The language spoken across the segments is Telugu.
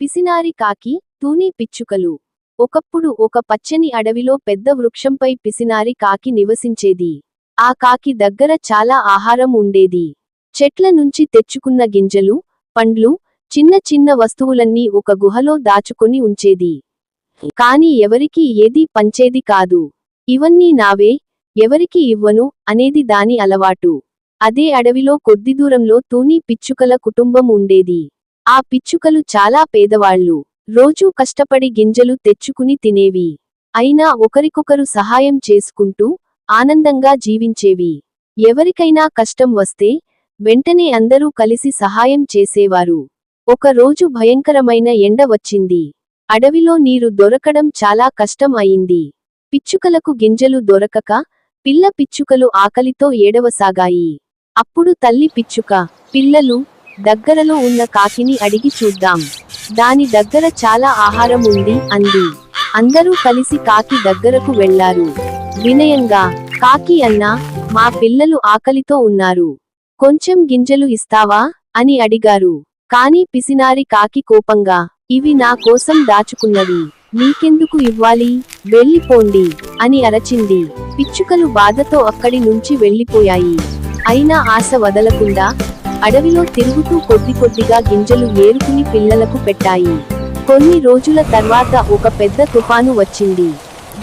పిసినారి కాకి తూని పిచ్చుకలు. ఒకప్పుడు ఒక పచ్చని అడవిలో పెద్ద వృక్షంపై పిసినారి కాకి నివసించేది. ఆ కాకి దగ్గర చాలా ఆహారం ఉండేది. చెట్ల నుంచి తెచ్చుకున్న గింజలు పండ్లు చిన్న చిన్న వస్తువులన్నీ ఒక గుహలో దాచుకొని ఉంచేది. కాని ఎవరికీ ఏదీ పంచేది కాదు. ఇవన్నీ నావే ఎవరికి ఇవ్వను అనేది దాని అలవాటు. అదే అడవిలో కొద్ది దూరంలో తూని పిచ్చుకల కుటుంబం ఉండేది. ఆ పిచ్చుకలు చాలా పేదవాళ్ళు. రోజూ కష్టపడి గింజలు తెచ్చుకుని తినేవి. అయినా ఒకరికొకరు సహాయం చేసుకుంటూ ఆనందంగా జీవించేవి. ఎవరికైనా కష్టం వస్తే వెంటనే అందరూ కలిసి సహాయం చేసేవారు. ఒకరోజు భయంకరమైన ఎండ వచ్చింది. అడవిలో నీరు దొరకడం చాలా కష్టం అయింది. పిచ్చుకలకు గింజలు దొరకక పిల్ల పిచ్చుకలు ఆకలితో ఏడవసాగాయి. అప్పుడు తల్లి పిచ్చుక పిల్లలు దగ్గరలో ఉన్న కాకిని అడిగి చూద్దాం. దాని దగ్గర చాలా ఆహారం ఉంది అంది. అందరూ కలిసి కాకి దగ్గరకు వెళ్ళారు. వినయంగా కాకి అన్నా మా పిల్లలు ఆకలితో ఉన్నారు. కొంచెం గింజలు ఇస్తావా? అని అడిగారు. కాని పిసినారి కాకి కోపంగా ఇవి నా కోసం దాచుకున్నవి. నీకెందుకు ఇవ్వాలి? వెళ్ళిపోండి. అని అరచింది. పిచ్చుకలు బాధతో అక్కడి నుంచి వెళ్ళిపోయాయి. అయినా ఆశ వదలకుండా అడవిలో తిరుగుతూ కొద్ది కొద్దిగా గింజలు ఏరుకుని పిల్లలకు పెట్టాయి. కొన్ని రోజుల తర్వాత ఒక పెద్ద తుఫాను వచ్చింది.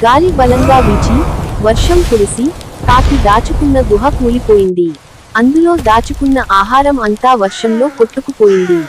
గాలి బలంగా వీచి వర్షం కురిసి కాకి దాచుకున్న గుహ కూలిపోయింది. అందులో దాచుకున్న ఆహారం అంతా వర్షంలో కొట్టుకుపోయింది.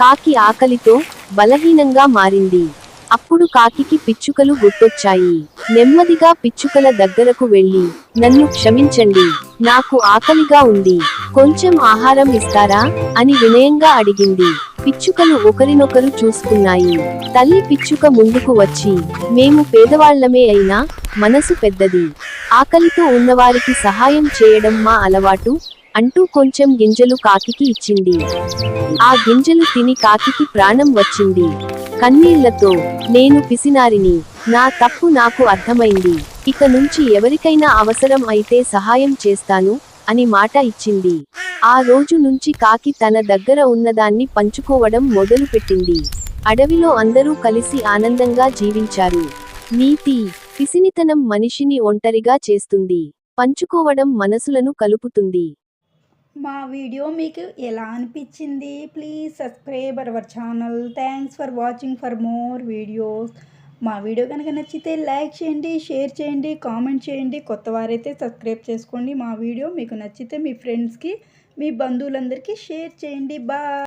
కాకి ఆకలితో బలహీనంగా మారింది. అప్పుడు కాకికి పిచ్చుకలు గుర్తొచ్చాయి. నెమ్మదిగా పిచ్చుకల దగ్గరకు వెళ్ళి నన్ను క్షమించండి నాకు ఆకలిగా ఉంది కొంచెం ఆహారం ఇస్తారా? అని వినయంగా అడిగింది. పిచ్చుకలు ఒకరినొకరు చూసుకున్నాయి. తల్లి పిచ్చుక ముందుకు వచ్చి మేము పేదవాళ్ళమే అయినా మనసు పెద్దది. ఆకలితో ఉన్నవారికి సహాయం చేయడం మా అలవాటు. అంటూ కొంచెం గింజలు కాకికి ఇచ్చింది. ఆ గింజలు తిని కాకికి ప్రాణం వచ్చింది. కన్నీళ్ళతో నేను పిసినారిని నా తప్పు నాకు అర్థమైంది. ఇక నుంచి ఎవరికైనా అవసరం అయితే సహాయం చేస్తాను అని మాట ఇచ్చింది. ఆ రోజు నుంచి కాకి తన దగ్గర ఉన్నదాన్ని పంచుకోవడం మొదలుపెట్టింది. అడవిలో అందరూ కలిసి ఆనందంగా జీవించారు. నీతి పిసినితనం మనిషిని ఒంటరిగా చేస్తుంది. పంచుకోవడం మనసులను కలుపుతుంది. మా వీడియో మీకు ఎలా అనిపించింది? Please subscribe our channel thanks for watching for more videos మా వీడియో కనుక నచ్చితే లైక్ చేయండి షేర్ చేయండి కామెంట్ చేయండి. కొత్త వారైతే సబ్స్క్రైబ్ చేసుకోండి. మా వీడియో మీకు నచ్చితే మీ ఫ్రెండ్స్కి మీ బంధువులందరికీ షేర్ చేయండి. బాయ్